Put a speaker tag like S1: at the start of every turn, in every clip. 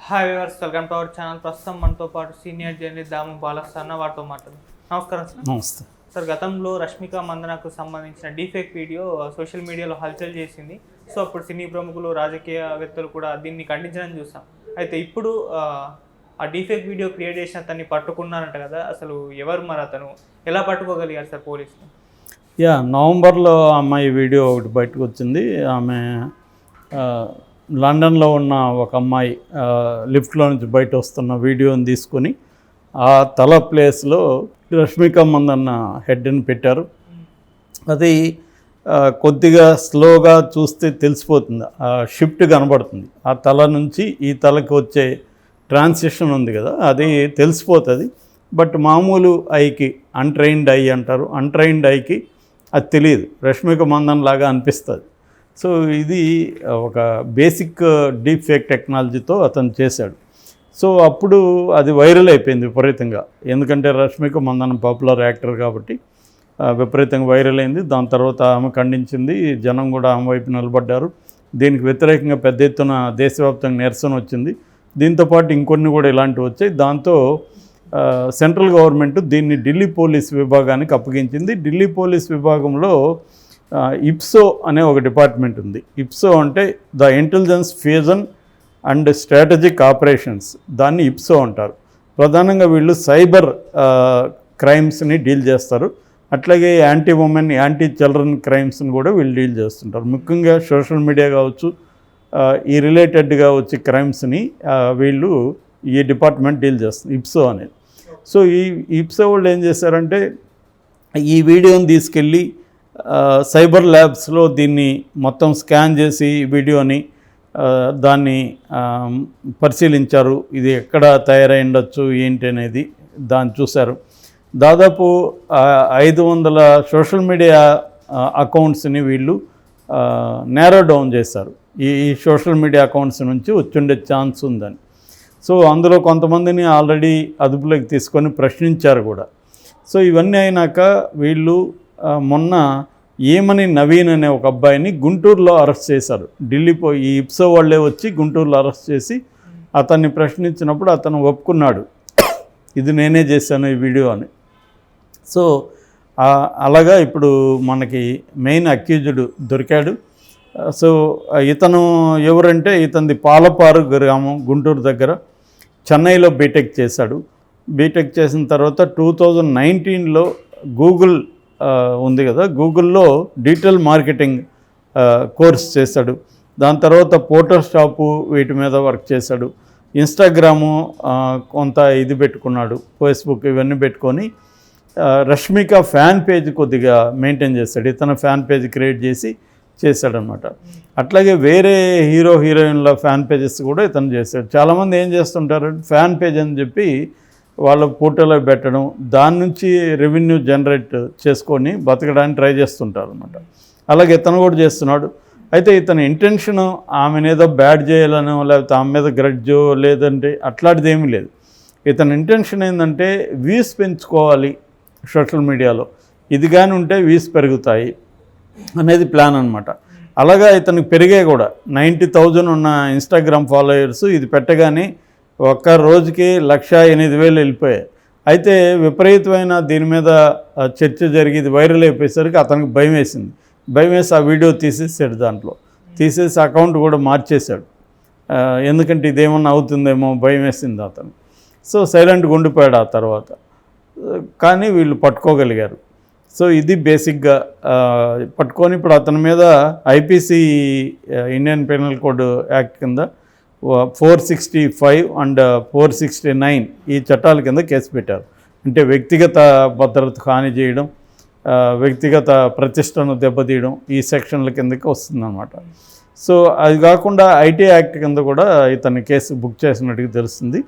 S1: Hi viewers welcome to our channel ప్రస్తుతం మనతో పాటు సీనియర్ జర్నలిస్ట్ దాము బాలస్థాన వారితో మాట్లాడు నమస్కారం సార్.
S2: నమస్తే.
S1: సార్ గతంలో రష్మిక మందనకు సంబంధించిన డీఫేక్ వీడియో సోషల్ మీడియాలో హల్చల్ చేసింది. సో అప్పుడు సినీ ప్రముఖులు రాజకీయవేత్తలు కూడా దీన్ని ఖండించడం చూసాం. అయితే ఇప్పుడు ఆ, డీఫేక్ వీడియో క్రియేట్ చేసిన అతన్ని పట్టుకున్నారంట కదా అసలు ఎవరు మరి అతను? ఎలా పట్టుకోగలిగారు సార్ పోలీసులు?
S2: యా నవంబర్లో అమ్మాయి వీడియో ఒకటి బయటకు వచ్చింది. ఆమె లండన్లో ఉన్న ఒక అమ్మాయి లిఫ్ట్లో నుంచి బయట వస్తున్న వీడియోని తీసుకొని ఆ తల ప్లేస్లో రష్మిక మందన్న హెడ్ని పెట్టారు. అది కొద్దిగా స్లోగా చూస్తే తెలిసిపోతుంది. ఆ షిఫ్ట్ కనబడుతుంది. ఆ తల నుంచి ఈ తలకి వచ్చే ట్రాన్సిషన్ ఉంది కదా అది తెలిసిపోతుంది. బట్ మామూలు ఐకి అన్ట్రైన్డ్ ఐ అంటారు. అన్ట్రైన్డ్ ఐకి అది తెలియదు. రష్మిక మందన్ లాగా అనిపిస్తుంది. సో ఇది ఒక బేసిక్ డీప్ ఫేక్ టెక్నాలజీతో అతను చేశాడు. సో అప్పుడు అది వైరల్ అయిపోయింది విపరీతంగా. ఎందుకంటే రష్మిక మందనం పాపులర్ యాక్టర్ కాబట్టి విపరీతంగా వైరల్ అయింది. దాని తర్వాత ఆమె ఖండించింది జనం కూడా ఆమె వైపు నిలబడ్డారు. దీనికి వ్యతిరేకంగా పెద్ద ఎత్తున దేశవ్యాప్తంగా నిరసన వచ్చింది. దీంతోపాటు ఇంకొన్ని కూడా ఇలాంటివి వచ్చాయి. దాంతో సెంట్రల్ గవర్నమెంట్ దీన్ని ఢిల్లీ పోలీస్ విభాగానికి అప్పగించింది. ఢిల్లీ పోలీస్ విభాగంలో ఇప్సో అనే ఒక డిపార్ట్మెంట్ ఉంది. ఇప్సో అంటే the intelligence fusion and strategic operations. దాన్ని ఇప్సో అంటారు. ప్రధానంగా వీళ్ళు సైబర్ క్రైమ్స్ని డీల్ చేస్తారు. అట్లాగే యాంటీ ఉమెన్ యాంటీ చిల్డ్రన్ క్రైమ్స్ని కూడా వీళ్ళు డీల్ చేస్తుంటారు. ముఖ్యంగా సోషల్ మీడియా కావచ్చు ఈ రిలేటెడ్గా వచ్చే క్రైమ్స్ని వీళ్ళు ఈ డిపార్ట్మెంట్ డీల్ చేస్తుంది ఇప్సో అనేది. సో ఈ ఇప్సో వాళ్ళు ఏం చేశారంటే ఈ వీడియోని తీసుకెళ్ళి సైబర్ ల్యాబ్స్లో దీన్ని మొత్తం స్కాన్ చేసి వీడియోని దాన్ని పరిశీలించారు. ఇది ఎక్కడ తయారై ఉండొచ్చు ఏంటి అనేది దాన్ని చూశారు. దాదాపు ఐదు వందల సోషల్ మీడియా అకౌంట్స్ని వీళ్ళు నేరో డౌన్ చేశారు. ఈ ఈ సోషల్ మీడియా అకౌంట్స్ నుంచి వచ్చుండే ఛాన్స్ ఉందని. సో అందులో కొంతమందిని ఆల్రెడీ అదుపులోకి తీసుకొని ప్రశ్నించారు కూడా. సో ఇవన్నీ అయినాక వీళ్ళు మొన్న ఏమని నవీన్ అనే ఒక అబ్బాయిని గుంటూరులో అరెస్ట్ చేశారు. ఢిల్లీ పోయి ఈ ఇప్సో వాళ్ళే వచ్చి గుంటూరులో అరెస్ట్ చేసి అతన్ని ప్రశ్నించినప్పుడు అతను ఒప్పుకున్నాడు. ఇది నేనే చేశాను ఈ వీడియో అని. సో అలాగా ఇప్పుడు మనకి మెయిన్ అక్యూజుడు దొరికాడు. సో ఇతను ఎవరంటే ఇతనిది పాలపారు గ్రామం గుంటూరు దగ్గర చెన్నైలో బీటెక్ చేశాడు. బీటెక్ చేసిన తర్వాత టూ థౌజండ్ నైన్టీన్లో గూగుల్ ఉంది కదా. గూగుల్లో డిజిటల్ మార్కెటింగ్ కోర్స్ చేశాడు దాని తర్వాత ఫోటోషాపు వీటి మీద వర్క్ చేశాడు ఇన్స్టాగ్రాము కొంత ఇది పెట్టుకున్నాడు. ఫేస్బుక్ ఇవన్నీ పెట్టుకొని రష్మిక ఫ్యాన్ పేజ్ కొద్దిగా మెయింటైన్ చేస్తాడు. ఇతను ఫ్యాన్ పేజ్ క్రియేట్ చేసి చేశాడనమాట అట్లాగే వేరే హీరో హీరోయిన్ల ఫ్యాన్ పేజెస్ కూడా ఇతను చేశాడు చాలామంది ఏం చేస్తుంటారు? ఫ్యాన్ పేజ్ అని చెప్పి వాళ్ళ పోటీలో పెట్టడం దాని నుంచి రెవెన్యూ జనరేట్ చేసుకొని బతకడానికి ట్రై చేస్తుంటారు అనమాట అలాగే ఇతను కూడా చేస్తున్నాడు. అయితే ఇతని ఇంటెన్షన్ ఆమెను ఏదో బ్యాడ్ చేయాలనో లేకపోతే ఆమె మీద గ్రడ్జో లేదంటే అట్లాంటిది ఏమీ లేదు. ఇతని ఇంటెన్షన్ ఏంటంటే వ్యూస్ పెంచుకోవాలి సోషల్ మీడియాలో. ఇది కానీ ఉంటే వ్యూస్ పెరుగుతాయి అనేది ప్లాన్ అనమాట అలాగా ఇతనికి పెరిగాయి కూడా నైంటీ థౌజండ్ ఉన్న ఇన్స్టాగ్రామ్ ఫాలోయర్స్ ఇది పెట్టగానే ఒక్క రోజుకి లక్ష ఎనిమిది వేలు వెళ్ళిపోయాయి. అయితే విపరీతమైన దీని మీద చర్చ జరిగి వైరల్ అయిపోయేసరికి అతనికి భయం వేసింది. భయం వేసి ఆ వీడియో తీసేసాడు దాంట్లో. తీసేసి అకౌంట్ కూడా మార్చేశాడు. ఎందుకంటే ఇదేమన్నా అవుతుందేమో భయం వేసింది అతను. సో సైలెంట్గా ఉండిపోయాడు ఆ తర్వాత. కానీ వీళ్ళు పట్టుకోగలిగారు. సో ఇది బేసిక్గా పట్టుకొని ఇప్పుడు అతని మీద IPC Indian penal code act కింద four sixty five and four sixty nine ఈ చట్టాల కింద కేసు పెట్టారు. అంటే వ్యక్తిగత భద్రత హాని చేయడం వ్యక్తిగత ప్రతిష్టను దెబ్బతీయడం ఈ సెక్షన్ల కిందకి వస్తుందన్నమాట. సో అది కాకుండా ఐటీ యాక్ట్ కింద కూడా ఇతని కేసు బుక్ చేసినట్టుగా తెలుస్తుంది.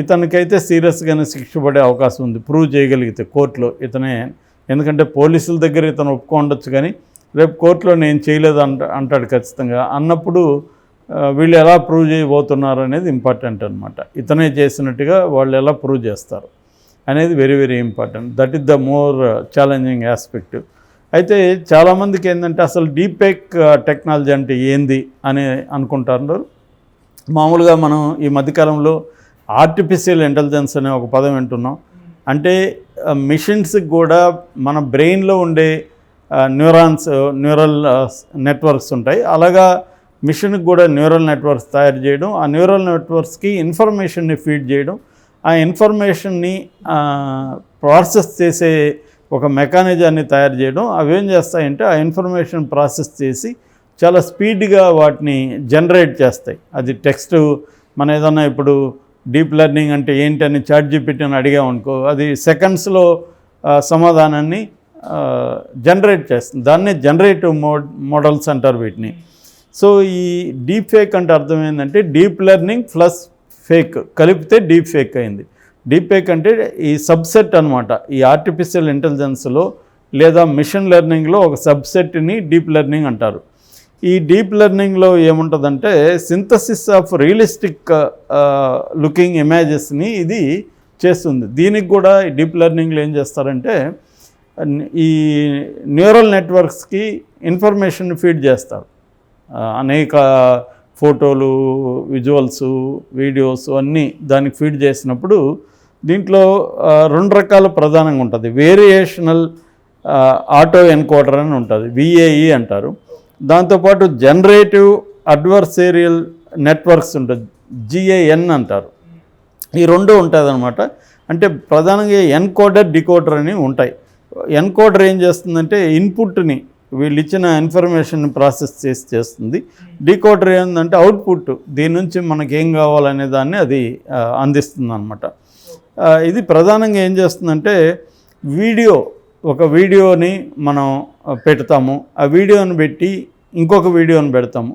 S2: ఇతనికైతే సీరియస్గానే శిక్ష పడే అవకాశం ఉంది. ప్రూవ్ చేయగలిగితే కోర్టులో ఇతనే. ఎందుకంటే పోలీసుల దగ్గర ఇతను ఒప్పుకోండొచ్చు కానీ రేపు కోర్టులో నేను చేయలేదు అంట అంటాడు ఖచ్చితంగా. అన్నప్పుడు వీళ్ళు ఎలా ప్రూవ్ చేయబోతున్నారు అనేది ఇంపార్టెంట్ అనమాట ఇతనే చేసినట్టుగా వాళ్ళు ఎలా ప్రూవ్ చేస్తారు అనేది very very important that is the more challenging aspect అయితే చాలామందికి ఏంటంటే అసలు డీపేక్ టెక్నాలజీ uh, అంటే ఏంది అని అనుకుంటారు మామూలుగా మనం ఈ మధ్యకాలంలో ఆర్టిఫిషియల్ ఇంటెలిజెన్స్ అనే ఒక పదం వింటున్నాం. అంటే uh, మిషన్స్కి కూడా మన బ్రెయిన్లో ఉండే న్యూరాన్స్ న్యూరల్ నెట్వర్క్స్ ఉంటాయి. అలాగా మిషన్కి కూడా న్యూరల్ నెట్వర్క్స్ తయారు చేయడం ఆ న్యూరల్ నెట్వర్క్స్కి ఇన్ఫర్మేషన్ని ఫీడ్ చేయడం ఆ ఇన్ఫర్మేషన్ని ప్రాసెస్ చేసే ఒక మెకానిజాన్ని తయారు చేయడం అవి ఏం చేస్తాయంటే ఆ ఇన్ఫర్మేషన్ ప్రాసెస్ చేసి చాలా స్పీడ్గా వాటిని జనరేట్ చేస్తాయి. అది టెక్స్ట్ మన ఏదన్నా ఇప్పుడు డీప్ లెర్నింగ్ అంటే ఏంటని చాట్ జీపీటీ అని అడిగామనుకో అది సెకండ్స్లో సమాధానాన్ని జనరేట్ చేస్తుంది. దాన్నే జనరేటివ్ మోడ్ మోడల్స్ అంటారు వీటిని. సో ఈ డీప్ ఫేక్ అంటే అర్థం ఏంటంటే డీప్ లెర్నింగ్ ప్లస్ ఫేక్ కలిపితే డీప్ ఫేక్ అయింది. డీప్ ఫేక్ అంటే ఈ సబ్సెట్ అనమాట ఈ ఆర్టిఫిషియల్ ఇంటెలిజెన్స్లో లేదా మిషన్ లెర్నింగ్లో ఒక సబ్సెట్ని డీప్ లెర్నింగ్ అంటారు. ఈ డీప్ లెర్నింగ్లో ఏముంటుందంటే సింథసిస్ ఆఫ్ రియలిస్టిక్ లుకింగ్ ఇమేజెస్ని ఇది చేస్తుంది. దీనికి కూడా ఈ డీప్ లెర్నింగ్లో ఏం చేస్తారంటే ఈ న్యూరల్ నెట్వర్క్స్కి ఇన్ఫర్మేషన్ ఫీడ్ చేస్తారు. అనేక ఫోటోలు విజువల్స్ వీడియోస్ అన్నీ దానికి ఫీడ్ చేసినప్పుడు దీంట్లో రెండు రకాల ప్రధానంగా ఉంటుంది. వేరియేషనల్ ఆటో ఎన్కోడర్ అని ఉంటుంది. విఏఈ అంటారు. దాంతోపాటు జనరేటివ్ అడ్వర్సేరియల్ నెట్వర్క్స్ ఉంటుంది. జిఏఎన్ అంటారు. ఈ రెండు ఉంటుంది అనమాట అంటే ప్రధానంగా ఎన్కోడర్ డికోడర్ అని ఉంటాయి. ఎన్కోడర్ ఏం చేస్తుందంటే ఇన్పుట్ని వీళ్ళు ఇచ్చిన ఇన్ఫర్మేషన్ ప్రాసెస్ చేసి చేస్తుంది. డీకోడర్ ఏంటంటే అవుట్పుట్ దీని నుంచి మనకి ఏం కావాలనే దాన్ని అది అందిస్తుంది అనమాట ఇది ప్రధానంగా ఏం చేస్తుందంటే వీడియో ఒక వీడియోని మనం పెడతాము. ఆ వీడియోని పెట్టి ఇంకొక వీడియోని పెడతాము.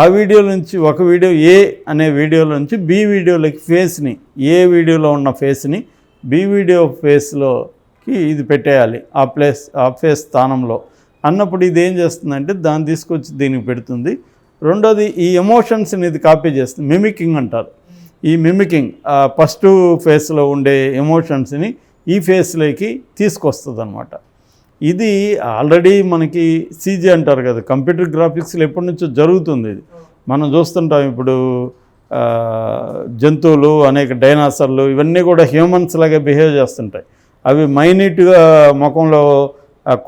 S2: ఆ వీడియో నుంచి ఒక వీడియో ఏ అనే వీడియోలో నుంచి బి వీడియోలోకి ఫేస్ని ఏ వీడియోలో ఉన్న ఫేస్ని బి వీడియో ఫేస్లోకి ఇది పెట్టేయాలి. ఆ ప్లేస్ ఆ ఫేస్ స్థానంలో. అన్నప్పుడు ఇది ఏం చేస్తుందంటే దాన్ని తీసుకొచ్చి దీనికి పెడుతుంది. రెండోది ఈ ఎమోషన్స్ని ఇది కాపీ చేస్తుంది. మిమికింగ్ అంటారు. ఈ మిమికింగ్ ఫస్ట్ ఫేస్లో ఉండే ఎమోషన్స్ని ఈ ఫేస్లోకి తీసుకొస్తుంది అనమాట ఇది ఆల్రెడీ మనకి సీజీ అంటారు కదా కంప్యూటర్ గ్రాఫిక్స్లో ఎప్పటి నుంచో జరుగుతుంది ఇది. మనం చూస్తుంటాం ఇప్పుడు జంతువులు అనేక డైనాసర్లు ఇవన్నీ కూడా హ్యూమన్స్ లాగా బిహేవ్ చేస్తుంటాయి. అవి మైన్యూట్గా ముఖంలో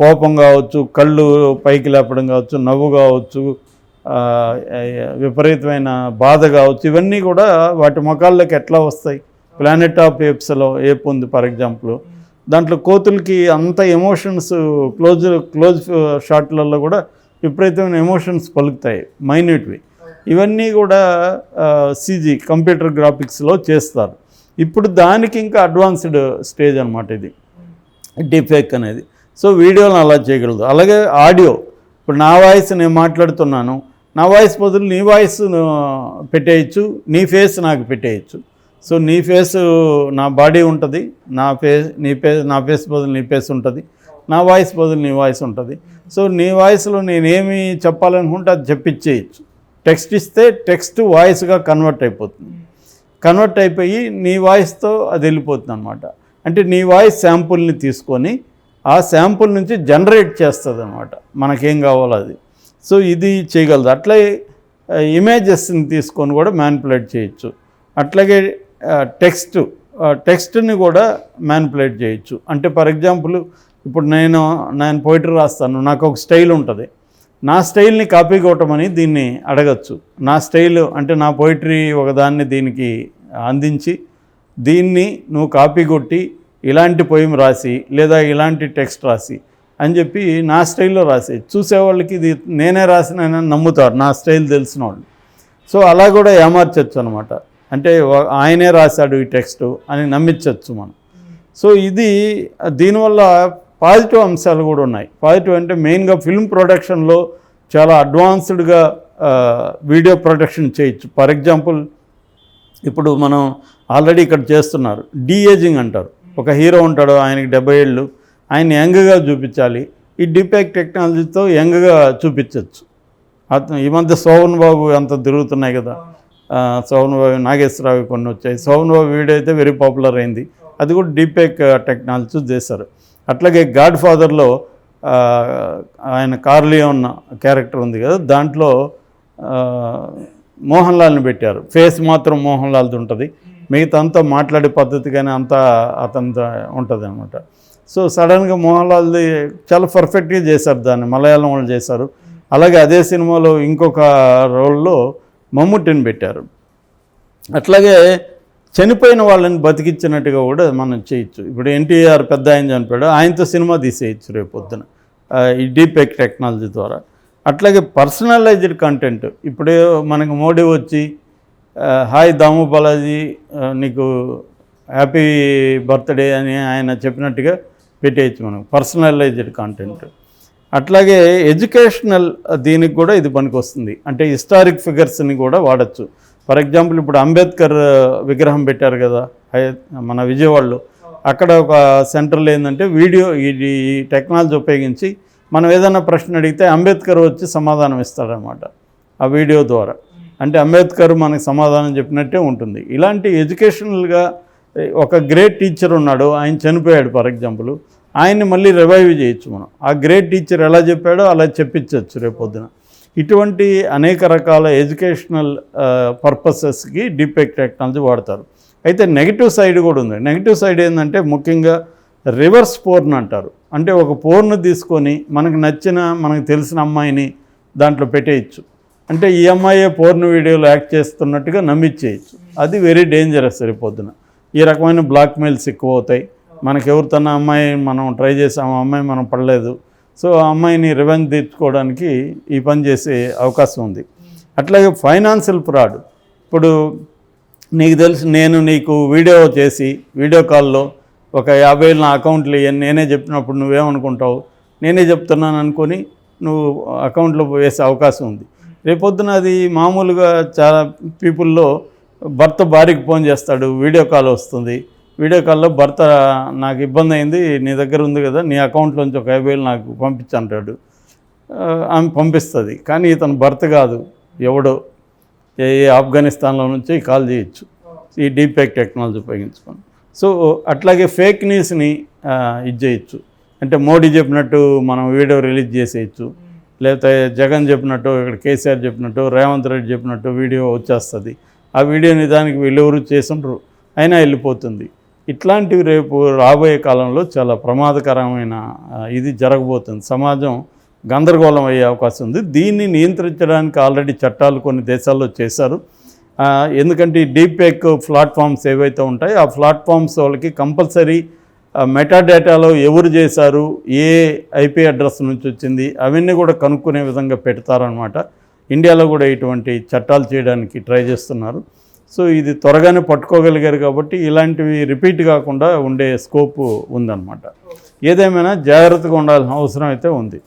S2: కోపం కావచ్చు కళ్ళు పైకి లేపడం కావచ్చు నవ్వు కావచ్చు విపరీతమైన బాధ కావచ్చు ఇవన్నీ కూడా వాటి ముఖాల్లోకి ఎట్లా వస్తాయి? ప్లానెట్ ఆఫ్ ఏప్స్లో ఏప్ ఉంది ఫర్ ఎగ్జాంపుల్ దాంట్లో కోతులకి అంత ఎమోషన్స్ క్లోజ్ క్లోజ్ షాట్లలో కూడా విపరీతమైన ఎమోషన్స్ పలుకుతాయి మైన్యూట్వి ఇవన్నీ కూడా సీజీ కంప్యూటర్ గ్రాఫిక్స్లో చేస్తారు. ఇప్పుడు దానికి ఇంకా అడ్వాన్స్డ్ స్టేజ్ అనమాట ఇది. డిఫేక్ అనేది. సో వీడియోలను అలా చేయగలదు. అలాగే ఆడియో. ఇప్పుడు నా వాయిస్ నేను మాట్లాడుతున్నాను. నా వాయిస్ బదులు నీ వాయిస్ పెట్టేయచ్చు. నీ ఫేస్ నాకు పెట్టేయచ్చు. సో నీ ఫేస్ నా బాడీ ఉంటుంది. నా ఫేస్ నీ ఫేస్ నా ఫేస్ బదులు నీ ఫేస్ ఉంటుంది. నా వాయిస్ బదులు నీ వాయిస్ ఉంటుంది. సో నీ వాయిస్లో నేనేమి చెప్పాలనుకుంటే అది చెప్పించేయచ్చు. టెక్స్ట్ ఇస్తే టెక్స్ట్ వాయిస్గా కన్వర్ట్ అయిపోతుంది. కన్వర్ట్ అయిపోయి నీ వాయిస్తో అది వెళ్ళిపోతుంది అనమాట అంటే నీ వాయిస్ శాంపుల్ని తీసుకొని ఆ శాంపుల్ నుంచి జనరేట్ చేస్తుంది అనమాట మనకేం కావాలో అది. సో ఇది చేయగలదు. అట్లే ఇమేజెస్ని తీసుకొని కూడా మ్యానిపులేట్ చేయొచ్చు. అట్లాగే టెక్స్ట్ టెక్స్ట్ని కూడా మ్యానిపులేట్ చేయొచ్చు. అంటే ఫర్ ఎగ్జాంపుల్ ఇప్పుడు నేను నేను పోయిటరీ రాస్తాను. నాకు ఒక స్టైల్ ఉంటుంది. నా స్టైల్ని కాపీ కొట్టమని దీన్ని అడగచ్చు. నా స్టైల్ అంటే నా పోయిటరీ ఒకదాన్ని దీనికి అందించి దీన్ని నువ్వు కాపీ కొట్టి ఇలాంటి పొయ్యం రాసి లేదా ఇలాంటి టెక్స్ట్ రాసి అని చెప్పి నా స్టైల్లో రాసే చూసేవాళ్ళకి ఇది నేనే రాసినని నమ్ముతారు. నా స్టైల్ తెలిసిన వాళ్ళు. సో అలా కూడా ఏమార్చచ్చు అనమాట అంటే ఆయనే రాశాడు ఈ టెక్స్ట్ అని నమ్మించవచ్చు మనం. సో ఇది దీనివల్ల పాజిటివ్ అంశాలు కూడా ఉన్నాయి. పాజిటివ్ అంటే మెయిన్గా ఫిల్మ్ ప్రొడక్షన్లో చాలా అడ్వాన్స్డ్గా వీడియో ప్రొడక్షన్ చేయొచ్చు. ఫర్ ఎగ్జాంపుల్ ఇప్పుడు మనం ఆల్రెడీ ఇక్కడ చేస్తున్నారు. డీఏజింగ్ అంటారు. ఒక హీరో ఉంటాడు ఆయనకి డెబ్బై ఏళ్ళు. ఆయన యంగ్గా చూపించాలి. ఈ డిపాక్ టెక్నాలజీతో యంగ్గా చూపించవచ్చు అతను ఈ మధ్య శోభన్ బాబు అంత తిరుగుతున్నాయి కదా. శోభన్ బాబు నాగేశ్వరరావు కొన్ని వచ్చాయి. శోభన్ బాబు వీడియో అయితే వెరీ పాపులర్ అయింది. అది కూడా డిపేక్ టెక్నాలజీ చేశారు. అట్లాగే గాడ్ ఫాదర్లో ఆ, ఆయన కార్లియోన్ క్యారెక్టర్ ఉంది కదా. దాంట్లో మోహన్ లాల్ని పెట్టారు. ఫేస్ మాత్రం మోహన్ లాల్ది ఉంటుంది. మిగతా అంతా మాట్లాడే పద్ధతి కానీ అంతా అతనితో ఉంటుంది అనమాట సో సడన్గా మోహన్లాల్ది చాలా పర్ఫెక్ట్గా చేశారు దాన్ని మలయాళం వాళ్ళు చేశారు. అలాగే అదే సినిమాలో ఇంకొక రోల్లో మమ్ముట్టిని పెట్టారు. అట్లాగే చనిపోయిన వాళ్ళని బతికించినట్టుగా కూడా మనం చేయొచ్చు. ఇప్పుడు ఎన్టీఆర్ పెద్ద ఆయన చనిపోయాడు ఆయనతో సినిమా తీసేయచ్చు రేపు పొద్దున ఈ డీపెక్ టెక్నాలజీ ద్వారా. అట్లాగే పర్సనలైజ్డ్ కంటెంట్ ఇప్పుడే మనకు మోడీ వచ్చి హాయ్ దాము బాలాజీ నీకు హ్యాపీ బర్త్డే అని ఆయన చెప్పినట్టుగా పెట్టేయచ్చు మనం పర్సనలైజ్డ్ కంటెంట్ అట్లాగే ఎడ్యుకేషనల్ దీనికి కూడా ఇది పనికొస్తుంది అంటే హిస్టారిక్ ఫిగర్స్ని కూడా వాడచ్చు. ఫర్ ఎగ్జాంపుల్ ఇప్పుడు అంబేద్కర్ విగ్రహం పెట్టారు కదా హై- మన విజయవాడలో. అక్కడ ఒక సెంటర్లో ఏంటంటే వీడియో ఇది ఈ టెక్నాలజీ ఉపయోగించి మనం ఏదైనా ప్రశ్న అడిగితే అంబేద్కర్ వచ్చి సమాధానం ఇస్తాడనమాట ఆ వీడియో ద్వారా. అంటే అంబేద్కర్ మనకు సమాధానం చెప్పినట్టే ఉంటుంది. ఇలాంటి ఎడ్యుకేషనల్గా ఒక గ్రేట్ టీచర్ ఉన్నాడు ఆయన చనిపోయాడు ఫర్ ఎగ్జాంపుల్. ఆయన్ని మళ్ళీ రివైవ్ చేయొచ్చు మనం. ఆ గ్రేట్ టీచర్ ఎలా చెప్పాడో అలా చెప్పించవచ్చు రేపొద్దున ఇటువంటి అనేక రకాల ఎడ్యుకేషనల్ పర్పసెస్కి డీపెక్ టెక్నాలజీ వాడతారు. అయితే నెగిటివ్ సైడ్ కూడా ఉంది. నెగిటివ్ సైడ్ ఏంటంటే ముఖ్యంగా రివర్స్ పోర్న్ అంటారు. అంటే ఒక పోర్ను తీసుకొని మనకు నచ్చిన మనకు తెలిసిన అమ్మాయిని దాంట్లో పెట్టేయచ్చు. అంటే ఈ అమ్మాయే పోర్న్ వీడియోలు యాక్ట్ చేస్తున్నట్టుగా నమ్మిచ్చేయచ్చు. అది వెరీ డేంజరస్ సరిపోద్దున ఈ రకమైన బ్లాక్మెయిల్స్ ఎక్కువ అవుతాయి మనకి ఎవరితోన అమ్మాయి మనం ట్రై చేసాం ఆ అమ్మాయి మనం పడలేదు. సో ఆ అమ్మాయిని రివెంజ్ తీర్చుకోవడానికి ఈ పని చేసే అవకాశం ఉంది. అట్లాగే ఫైనాన్షియల్ ఫ్రాడ్ ఇప్పుడు నీకు తెలుసు నేను నీకు వీడియో చేసి వీడియో కాల్లో ఒక యాభై వేలు నా అకౌంట్లు నేనే చెప్పినప్పుడు నువ్వేమనుకుంటావు? నేనే చెప్తున్నాను అనుకొని నువ్వు అకౌంట్లో వేసే అవకాశం ఉంది. రేపొద్దున అది మామూలుగా చాలా పీపుల్లో భర్త భార్యకి ఫోన్ చేస్తాడు వీడియో కాల్ వస్తుంది. వీడియో కాల్లో భర్త నాకు ఇబ్బంది అయింది నీ దగ్గర ఉంది కదా నీ అకౌంట్లోంచి ఒక యాభై వేలు నాకు పంపించంటాడు ఆ, ఆమె పంపిస్తుంది కానీ ఇతను భర్త కాదు ఎవడో. ఏ ఆఫ్ఘనిస్తాన్లో నుంచి కాల్ చేయొచ్చు. ఈ డీపెక్ టెక్నాలజీ ఉపయోగించుకొని. సో అట్లాగే ఫేక్ న్యూస్ని ఇది చేయొచ్చు. అంటే మోడీ చెప్పినట్టు మనం వీడియో రిలీజ్ చేసేయచ్చు. లేకపోతే జగన్ చెప్పినట్టు ఇక్కడ కేసీఆర్ చెప్పినట్టు రేవంత్ రెడ్డి చెప్పినట్టు వీడియో వచ్చేస్తుంది. ఆ వీడియో నిజానికి వీళ్ళెవరు చేసుండ్రు? అయినా వెళ్ళిపోతుంది. ఇట్లాంటివి రేపు రాబోయే కాలంలో చాలా ప్రమాదకరమైన ఇది జరగబోతుంది. సమాజం గందరగోళం అయ్యే అవకాశం ఉంది. దీన్ని నియంత్రించడానికి ఆల్రెడీ చట్టాలు కొన్ని దేశాల్లో చేశారు. ఎందుకంటే ఈ డీపేక్ ప్లాట్ఫామ్స్ ఏవైతే ఉంటాయో ఆ ప్లాట్ఫామ్స్ వాళ్ళకి కంపల్సరీ మెటా డేటాలో ఎవరు చేశారు ఏ ఐపీ అడ్రస్ నుంచి వచ్చింది అవన్నీ కూడా కనుక్కునే విధంగా పెడతారనమాట ఇండియాలో కూడా ఇటువంటి చట్టాలు చేయడానికి ట్రై చేస్తున్నారు. సో ఇది త్వరగానే పట్టుకోగలిగారు కాబట్టి ఇలాంటివి రిపీట్ కాకుండా ఉండే స్కోప్ ఉందన్నమాట. ఏదేమైనా జాగ్రత్తగా ఉండాల్సిన అవసరం అయితే ఉంది.